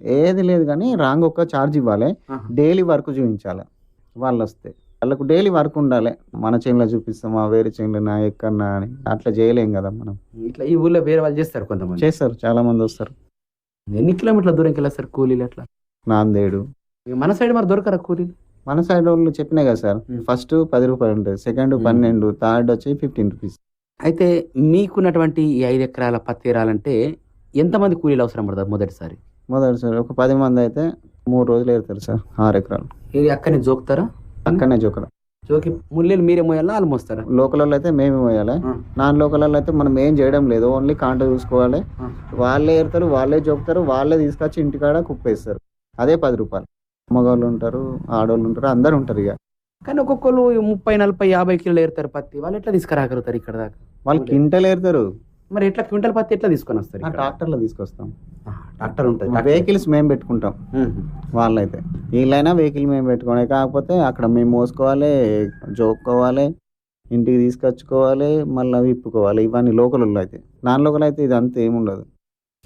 ఏది లేదు కానీ రాంగ్ ఒక ఛార్జ్ ఇవ్వాలి. డైలీ వర్క్ చూపించాలి. వాళ్ళు వస్తే వాళ్ళకు డైలీ వర్క్ ఉండాలి. మన చేనులో చూపిస్తామా వేరే చేనులో నా ఎక్కడన్నా అని. అట్లా చేయలేం కదా మనం. ఇట్లా ఈ ఊళ్ళో వేరే వాళ్ళు చేస్తారు కొంతమంది. చేస్తారు చాలా మంది వస్తారు. ఎన్ని కిలోమీటర్ల దూరంకి వెళ్ళారు కూలీలు అట్లా? నాందేడు. ఇక మన సైడ్ మరి దొరకరా కూలీలు? మన సైడ్ వాళ్ళు చెప్పినాయి కదా సార్. ఫస్ట్ పది రూపాయలు ఉంటుంది సెకండ్. పన్నెండు థర్డ్ వచ్చి ఫిఫ్టీన్ రూపీస్ అయితే మీకున్నటువంటి ఈ ఐదు ఎకరాల పత్తి ఎకరాలంటే ఎంతమంది కూలీలు అవసరం పడతారు మొదటిసారి? మొదటి సార్ ఒక పది మంది అయితే మూడు రోజులు ఏరుతారు సార్ ఆరు ఎకరాలు. ఇది అక్కడనే జోకుతారా? అక్కడనే జోకడ. జోకి ముల్లెలు మీరే మోయాలా వాళ్ళు మోస్తారా? లోకల్ అయితే మేమే Hmm. నాన్ లోకల్ అయితే మనం ఏం చేయడం లేదు. ఓన్లీ కాంట చూసుకోవాలి. వాళ్ళే ఏరుతారు వాళ్ళే జోకుతారు వాళ్ళే తీసుకొచ్చి ఇంటికాడ కుప్పేస్తారు. అదే పది రూపాయలు. మగవాళ్ళు ఉంటారు ఆడవాళ్ళు ఉంటారు అందరు ఉంటారు ఇక. కానీ ఒక్కొక్కరు ముప్పై నలభై యాభై కిలోలు ఏరుతారు పత్తి. వాళ్ళు ఎట్లా తీసుకురాగలుగుతారు ఇక్కడ దాకా? వాళ్ళు కింటలు ఏరుతారు. మరి ఎట్లా క్వింటల్ పత్తి ఎట్లా తీసుకొని వస్తారు? ట్రాక్టర్లో తీసుకొస్తాం. ట్రాక్టర్ ఉంటుంది వెహికల్స్ మేము పెట్టుకుంటాం. వాళ్ళైతే. వీళ్ళైనా వెహికల్ మేము పెట్టుకోవాలి కాకపోతే అక్కడ మేము మోసుకోవాలి జోక్కోవాలి ఇంటికి తీసుకొచ్చుకోవాలి మళ్ళీ విప్పుకోవాలి. ఇవన్నీ లోకల్ అయితే. నాన్ లోకల్ అయితే ఇది అంత ఏముండదు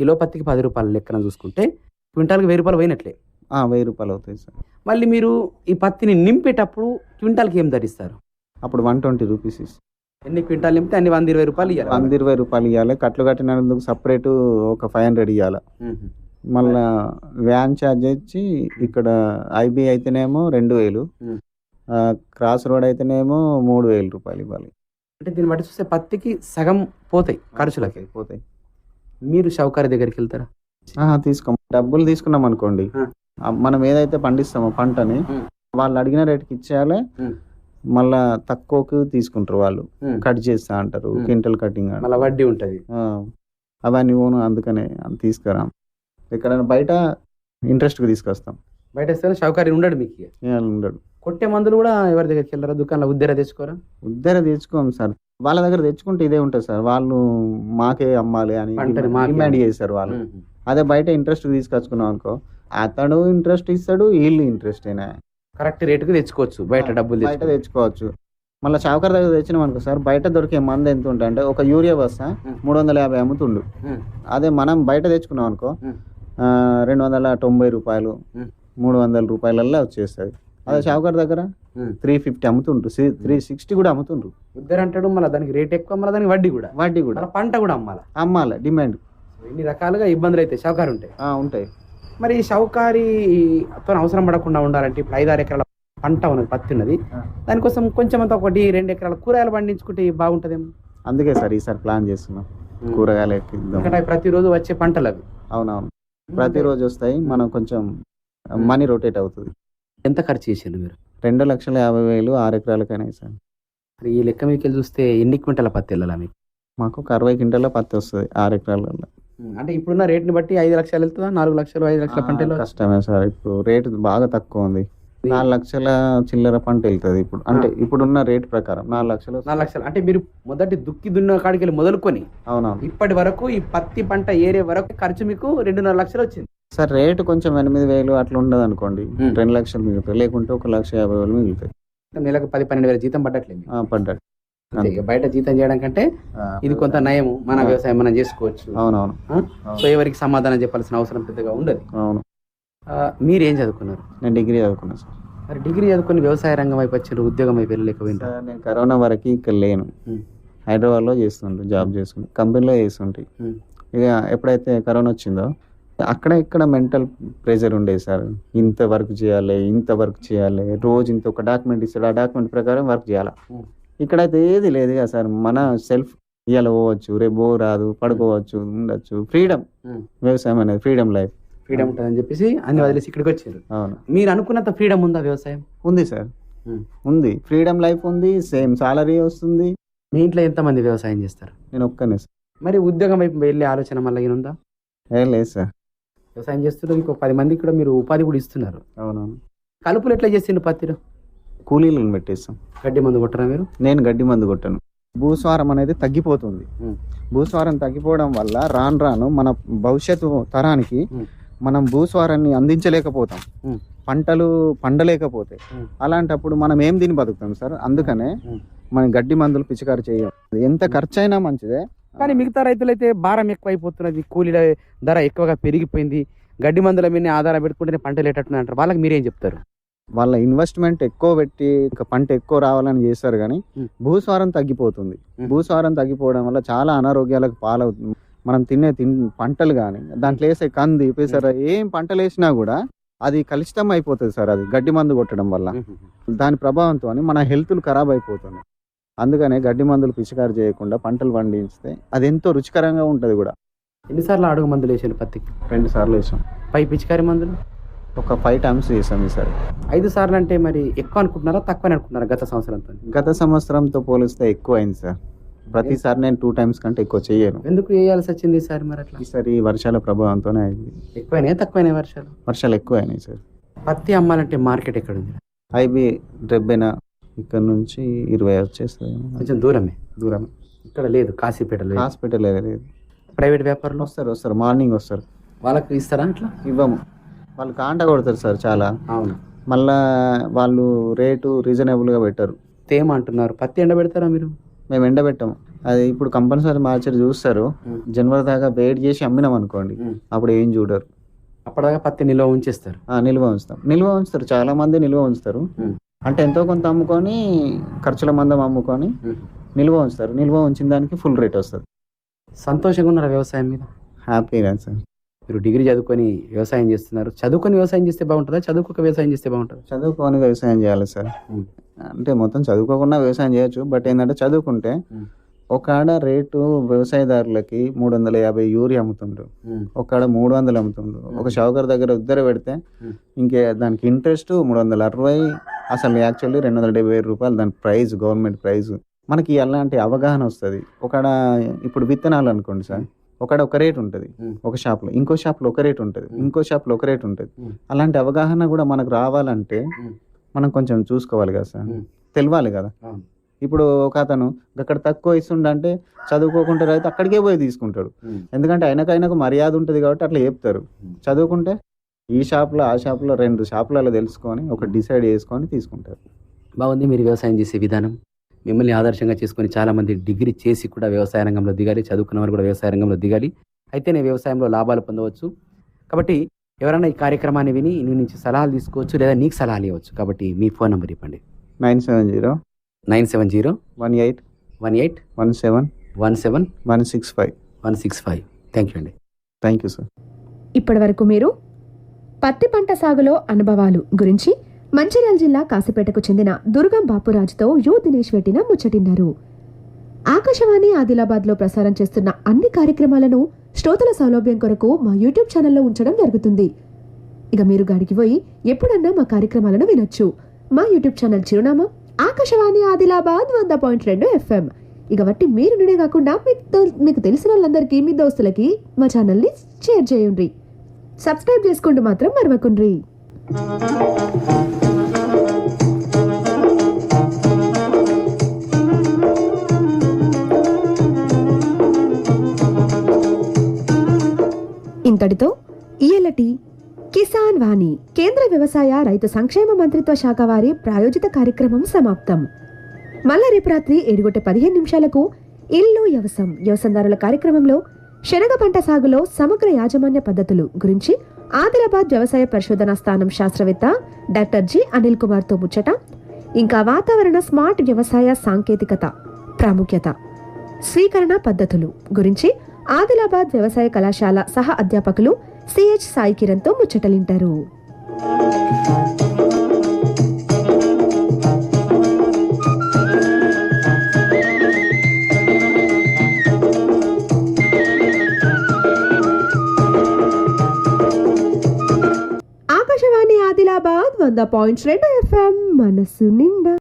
కిలో పత్తికి పది రూపాయలు లెక్కన చూసుకుంటే క్వింటాల్కి వెయ్యి రూపాయలు పోయినట్లే. వెయ్యి రూపాయలు అవుతాయి సార్. మళ్ళీ మీరు ఈ పత్తిని నింపేటప్పుడు క్వింటాల్కి ఏం ధరిస్తారు? అప్పుడు వన్ ట్వంటీ రూపీస్ ఎన్ని క్వింటాల్ నింపితే అన్ని వంద ఇరవై రూపాయలు ఇవ్వాలి వంద ఇరవై రూపాయలు ఇవ్వాలి కట్లు కట్టినందుకు సపరేట్ ఒక ఫైవ్ హండ్రెడ్ ఇవ్వాలి మళ్ళా వ్యాన్ ఛార్జ్ వచ్చి ఇక్కడ ఐబీ అయితేనేమో రెండు వేలు. క్రాస్ రోడ్ అయితేనేమో మూడు వేలు రూపాయలు ఇవ్వాలి. అంటే దీన్ని బట్టి చూస్తే పత్తికి సగం పోతాయి ఖర్చులకి. పోతాయి, మీరు షౌకారి దగ్గరికి వెళ్తారా? తీసుకో డబ్బులు తీసుకున్నాం అనుకోండి. మనం ఏదైతే పండిస్తామో పంటని. వాళ్ళు అడిగిన రేటుకి ఇచ్చేయాలి. మళ్ళా తక్కువకు తీసుకుంటారు వాళ్ళు. కట్ చేస్తా అంటారు. Quintal cutting. మళ్ళీ వడ్డీ ఉంటుంది. అవన్నీ ఓను అందుకనే అది తీసుకురాం. ఎక్కడైనా బయట ఇంట్రెస్ట్కి తీసుకొస్తాం. బయట షౌకారి ఉండడు మీకు ఉండడు. కొట్టే మందులు కూడా ఎవరి దగ్గరికి వెళ్ళారా దుకాణంలో ఉద్దెర తెచ్చుకోరా? ఉద్దర తెచ్చుకోం సార్. వాళ్ళ దగ్గర తెచ్చుకుంటే ఇదే ఉంటుంది సార్. వాళ్ళు మాకే అమ్మాలి అని డిమాండ్ చేస్తారు వాళ్ళు. అదే బయట ఇంట్రెస్ట్ తీసుకొచ్చుకున్నాం అనుకో అతడు ఇంట్రెస్ట్ ఇస్తాడు వీళ్ళు ఇంట్రెస్ట్ అయినా. కరెక్ట్ రేటుకి తెచ్చుకోవచ్చు బయట డబ్బులు బయట తెచ్చుకో తెచ్చుకోవచ్చు. మళ్ళీ చౌకర్ దగ్గర తెచ్చినాం అనుకో సార్ బయట దొరికే మంది ఎంత ఉంటుంది? అంటే ఒక యూరియా బస్తా. మూడు వందల యాభై అమ్ముతుండు. అదే మనం బయట తెచ్చుకున్నాం అనుకో రెండు వందల తొంభై రూపాయలు. మూడు వందల రూపాయలల్లో వచ్చేస్తుంది. అదే చౌకర్ దగ్గర. త్రీ ఫిఫ్టీ అమ్ముతుండ్రు త్రీ సిక్స్టీ కూడా అమ్ముతుండ్రు. ఉద్దెర అంటాడు మళ్ళీ దానికి రేట్ ఎక్కువ మళ్ళీ దానికి వడ్డీ కూడా. వడ్డీ కూడా. పంట కూడా అమ్మాలి? అమ్మాలి డిమాండ్. ఇన్ని రకాలుగా ఇబ్బందులు అయితే షౌకారు ఉంటాయి ఉంటాయి. మరి ఈ షౌకారితో అవసరం పడకుండా ఉండాలంటే ఇప్పుడు ఐదారు ఎకరాల పంట ఉన్నది పత్తి ఉన్నది. దానికోసం కొంచెం అంత ఒకటి రెండు ఎకరాల కూరగాయలు పండించుకుంటే బాగుంటుందేమో? అందుకే సార్ ఈసారి ప్లాన్ చేస్తున్నాం. కూరగాయలు ఎందుకంటే ప్రతిరోజు వచ్చే పంటలు అవి. అవునవును. ప్రతిరోజు వస్తాయి మనం కొంచెం మనీ రొటేట్ అవుతుంది. ఎంత ఖర్చు చేసిండు మీరు? రెండు లక్షల యాభై వేలు ఆరు ఎకరాలకైనా సార్. మరి ఈ లెక్క మీకు చూస్తే ఎన్ని క్వింటాల పత్తి వెళ్ళాలా మీకు? మాకు ఒక అరవై క్వింటాల పత్తి వస్తుంది ఆరు ఎకరాలలో అంటే ఇప్పుడున్న రేట్ని బట్టి ఐదు లక్షలు వెళ్తుందా? నాలుగు లక్షలు ఐదు లక్షల పంటలు? కష్టమే సార్. ఇప్పుడు రేటు బాగా తక్కువ ఉంది. నాలుగు లక్షల చిల్లర పంట వెళ్తుంది ఇప్పుడు. అంటే ఇప్పుడున్న రేట్ ప్రకారం నాలుగు లక్షలు నాలుగు లక్షలు. అంటే మీరు మొదటి దుక్కి దున్న కాడికి వెళ్ళి మొదలుకొని అవునవును. ఇప్పటి వరకు ఈ పత్తి పంట ఏరే వరకు ఖర్చు మీకు రెండున్నర లక్షలు వచ్చింది. సార్ రేటు కొంచెం ఎనిమిది వేలు అట్లా ఉండదు అనుకోండి. రెండు లక్షలు మిగులుతాయి. లేకుంటే ఒక లక్ష యాభై వేలు మిగులుతాయి. నెలకు పది పన్నెండు వేల జీతం పట్టట్లేదు మీకు. బయట జీతం చేయడం కంటే ఇది కొంత నయము. మన వ్యవసాయం మనం చేసుకోవచ్చు. అవునవును? సో ఎవరికి సమాధానం చెప్పాల్సిన అవసరం పెద్దగా ఉండదు. అవును. మీరేం చదువుకున్నారు? నేను డిగ్రీ చదువుకున్నాను సార్. మరి డిగ్రీ చదువుకుని వ్యవసాయ రంగం వైపు వచ్చారు ఉద్యోగం వైపు వెళ్ళలేకపోయింటారు సార్, నేను కరోనా వరకు ఇక్కడ లేను. హైదరాబాద్లో చేస్తుండ్రు జాబ్ చేసుకుంటూ కంపెనీలో చేస్తుంటే. ఇక ఎప్పుడైతే కరోనా వచ్చిందో అక్కడ ఇక్కడ మెంటల్ ప్రెషర్ ఉండేది సార్. ఇంత వర్క్ చేయాలి ఇంత వర్క్ చేయాలి. రోజు ఇంత ఒక డాక్యుమెంట్ ఇస్తాడు. ఆ డాక్యుమెంట్ ప్రకారం వర్క్ చేయాలి. ఇక్కడైతే ఏది లేదు కదా సార్. మన సెల్ఫ్ ఇవాళ పోవచ్చు రేపు పో రాదు పడుకోవచ్చు ఉండొచ్చు. ఫ్రీడమ్. వ్యవసాయం అనేది ఫ్రీడమ్ లైఫ్. ఫ్రీడమ్ ఉంటుందని చెప్పేసి అన్ని వదిలేసి ఇక్కడికి వచ్చారు. అవును. మీరు అనుకున్నంత ఫ్రీడమ్ ఉందా వ్యవసాయం? ఉంది సార్. ఉంది. ఫ్రీడమ్ లైఫ్ ఉంది సేమ్ సాలరీ వస్తుంది. మీ ఇంట్లో ఎంతమంది వ్యవసాయం చేస్తారు? నేను ఒక్కనే సార్. మరి ఉద్యోగం వైపు వెళ్ళే ఆలోచన మళ్ళీ ఉందా? ఏ లేదు సార్. వ్యవసాయం చేస్తున్నారు ఇంకో పది మందికి కూడా మీరు ఉపాధి కూడా ఇస్తున్నారు. అవునవును. కలుపులు ఎట్లా చేసిండు పత్తిలో? కూలీలను పెట్టేస్తాం. గడ్డి మందు కొట్టరా మీరు? నేను గడ్డి మందు కొట్టాను. భూస్వారం అనేది తగ్గిపోతుంది. భూస్వారం తగ్గిపోవడం వల్ల రాను రాను మన భవిష్యత్తు తరానికి. మనం భూస్వారాన్ని అందించలేకపోతాం. పంటలు పండలేకపోతే. అలాంటప్పుడు మనం ఏం తిని బతుకుతాం సార్? అందుకనే. మనం గడ్డి మందులు పిచికారి చేయం. ఎంత ఖర్చు అయినా మంచిదే. కానీ మిగతా రైతులైతే భారం ఎక్కువ అయిపోతున్నది కూలీల ధర ఎక్కువగా పెరిగిపోయింది. గడ్డి మందుల మీద ఆధార పెట్టుకుంటేనే పంటలు ఎట్టట్టున్నాయి అంటారు. వాళ్ళకి మీరేం చెప్తారు? వాళ్ళ ఇన్వెస్ట్మెంట్ ఎక్కువ పెట్టి ఇంకా పంట ఎక్కువ రావాలని చేస్తారు కానీ. భూస్వారం తగ్గిపోతుంది. భూస్వారం తగ్గిపోవడం వల్ల చాలా అనారోగ్యాలకు పాలవుతుంది. మనం తినే తిన్ పంటలు కానీ దాంట్లో వేసే కంది పెసర ఏం పంటలు వేసినా కూడా అది కలుషితం అయిపోతుంది సార్ అది గడ్డి మందు కొట్టడం వల్ల. దాని ప్రభావంతో మన హెల్త్లు ఖరాబ్ అయిపోతుంది. అందుకనే గడ్డి మందులు పిచికారి చేయకుండా పంటలు పండించితే అది ఎంతో రుచికరంగా ఉంటుంది కూడా. ఎన్నిసార్లు అడుగు మందులు వేసాను పత్తికి? రెండు సార్లు వేసాం. పై పిచికారి మందులు? ఒక ఫైవ్ టైమ్స్ చేసాం ఈసారి ఐదు సార్లు అంటే మరి ఎక్కువ అనుకుంటున్నారా తక్కువ అనుకుంటున్నారా గత సంవత్సరంతో? గత సంవత్సరంతో పోలిస్తే ఎక్కువ అయింది సార్. ప్రతిసారి నేను టూ టైమ్స్ కంటే ఎక్కువ చేయను. ఎందుకు వేయాల్సి వచ్చింది ఈసారి మరి అట్లా? ఈసారి వర్షాల ప్రభావంతోనే అయింది. ఎక్కువైనా తక్కువైనా వర్షాలు? వర్షాలు ఎక్కువ అయినాయి సార్. పత్తి అమ్మాలంటే మార్కెట్ ఎక్కడ ఉంది ఐబీ రెబ్బెన ఇక్కడ నుంచి ఇరవై వచ్చేస్తుంది కొంచెం దూరమే దూరం ఇక్కడ లేదు కాశీపేటలో హాస్పిటల్ లేదు. ప్రైవేట్ వ్యాపారంలో? వస్తారు వస్తారు. మార్నింగ్ వస్తారు. వాళ్ళకి ఇస్తారా అట్లా? ఇవ్వము. వాళ్ళు కాంట కొడతారు సార్ చాలా. అవును. మళ్ళా వాళ్ళు రేటు రీజనబుల్గా పెట్టరు. తేమ అంటున్నారు. పత్తి ఎండ పెడతారా మీరు? మేము ఎండబెట్టాము అది ఇప్పుడు కంపల్సరీ మార్చర్ చూస్తారు. జనవరి దాకా వెయిట్ చేసి అమ్మినాం అనుకోండి. అప్పుడు ఏం చూడరు. అప్పటిదాకా పత్తి నిల్వ ఉంచేస్తారు. ఆ, నిల్వ ఉంచుతాం. నిల్వ ఉంచుతారు. చాలా మంది నిల్వ ఉంచుతారు. అంటే ఎంతో కొంత అమ్ముకొని ఖర్చుల మందం అమ్ముకొని నిల్వ ఉంచుతారు. నిల్వ ఉంచిన దానికి ఫుల్ రేట్ వస్తుంది. సంతోషంగా ఉన్నారు వ్యవసాయం మీద? హ్యాపీగా సార్. మీరు డిగ్రీ చదువుకొని వ్యవసాయం చేస్తున్నారు. చదువుకొని వ్యవసాయం చేస్తే బాగుంటుందా? చదువుకోక వ్యవసాయం చేస్తే బాగుంటుందా? చదువుకొని వ్యవసాయం చేయాలి సార్. అంటే మొత్తం చదువుకోకుండా వ్యవసాయం చేయొచ్చు బట్ ఏంటంటే చదువుకుంటే. ఒక ఆడ రేటు వ్యవసాయదారులకి మూడు వందల యాభై యూరియా అమ్ముతుండ్రు. ఒక ఆడ మూడు వందలు అమ్ముతుండ్రు ఒక షౌకర్ దగ్గర ఉద్దర పెడితే. ఇంకే దానికి ఇంట్రెస్ట్ మూడు వందల అరవై అసలు యాక్చువల్లీ రెండు వందల డెబ్బై రూపాయలు దాని ప్రైస్ గవర్నమెంట్ ప్రైస్. మనకి అలాంటి అవగాహన వస్తుంది. ఒకడ ఇప్పుడు విత్తనాలు అనుకోండి సార్. ఒకడ ఒక రేట్ ఉంటుంది. ఒక షాప్లో ఇంకో షాప్లో ఒక రేట్ ఉంటుంది. ఇంకో షాప్లో ఒక రేట్ ఉంటుంది. అలాంటి అవగాహన కూడా మనకు రావాలంటే. మనం కొంచెం చూసుకోవాలి కదా సార్ ఉమ్. తెలవాలి కదా. ఇప్పుడు ఒక అతను అక్కడ తక్కువ ఇస్తుండంటే చదువుకోకుంటే రైతు అక్కడికే పోయి తీసుకుంటాడు. ఎందుకంటే ఆయనకు ఆయనకు మర్యాద ఉంటుంది కాబట్టి అట్లా చెప్తారు. చదువుకుంటే ఈ షాప్లో ఆ షాప్లో రెండు షాపులలో తెలుసుకొని ఒక డిసైడ్ చేసుకొని తీసుకుంటారు బాగుంది మీరు వ్యవసాయం చేసే విధానం మిమ్మల్ని ఆదర్శంగా చేసుకొని చాలా మంది డిగ్రీ చేసి కూడా వ్యవసాయ రంగంలో దిగాలి చదువుకున్న వారు కూడా వ్యవసాయ రంగంలో దిగాలి. అయితేనే వ్యవసాయంలో లాభాలు పొందవచ్చు. కాబట్టి ఎవరైనా ఈ కార్యక్రమాన్ని విని నీ నుంచి సలహాలు తీసుకోవచ్చు లేదా నీకు సలహాలు ఇవ్వచ్చు. కాబట్టి మీ ఫోన్ నెంబర్ ఇవ్వండి nine seven zero nine seven zero one eight one eight one seven one seven one six five one six five. Thank you అండి. Thank you sir. ఇప్పటివరకు మీరు పత్తి పంట సాగులో అనుభవాలు గురించి మంచిర్యాల జిల్లా కాసిపేటకు చెందిన దుర్గం బాపురాజుతో యు దినేష్ పెట్టిన ముచ్చటిన్నారు. ఆకాశవాణి ఆదిలాబాద్లో ప్రసారం చేస్తున్న అన్ని కార్యక్రమాలను శ్రోతల సౌలభ్యం కొరకు మా యూట్యూబ్ ఛానల్లో ఉంచడం జరుగుతుంది. ఇక మీరు గాడికి పోయి ఎప్పుడన్నా మా కార్యక్రమాలను వినొచ్చు. మా యూట్యూబ్ ఛానల్ చిరునామా ఆకాశవాణి ఆదిలాబాద్ వంద పాయింట్ రెండు ఎఫ్ఎం. ఇక బట్టి మీరు నిడే కాకుండా మీకు మీకు తెలిసిన వాళ్ళందరికీ మీ దోస్తులకి మా ఛానల్ని షేర్ చేయండి. సబ్స్క్రైబ్ చేసుకోండి మాత్రం మరవకుండ్రి ఇంతటితో ఇయలటి కిసాన్ వాణి కేంద్ర వ్యవసాయ రైతు సంక్షేమ మంత్రిత్వ శాఖ వారి ప్రాయోజిత కార్యక్రమం సమాప్తం. మళ్ళా రేపు రాత్రి ఏడుగొట్ట పదిహేను నిమిషాలకు ఇల్లు వ్యవసం వ్యవసాయదారుల కార్యక్రమంలో శనగ పంట సాగులో సమగ్ర యాజమాన్య పద్ధతులు గురించి ఆదిలాబాద్ వ్యవసాయ పరిశోధన స్థానం శాస్త్రవేత్త డాక్టర్ జి అనిల్ కుమార్తో ముచ్చట ఇంకా వాతావరణ స్మార్ట్ వ్యవసాయ సాంకేతికత ప్రాముఖ్యత స్వీకరణ పద్ధతులు గురించి ఆదిలాబాద్ వ్యవసాయ కళాశాల సహ అధ్యాపకులు సిహెచ్ సాయి కిరణ్తో ముచ్చటలింటారు. ఆకాశవాణి ఆదిలాబాద్ వంద పాయింట్ రెండు ఎఫ్ఎం మనసు నిండా.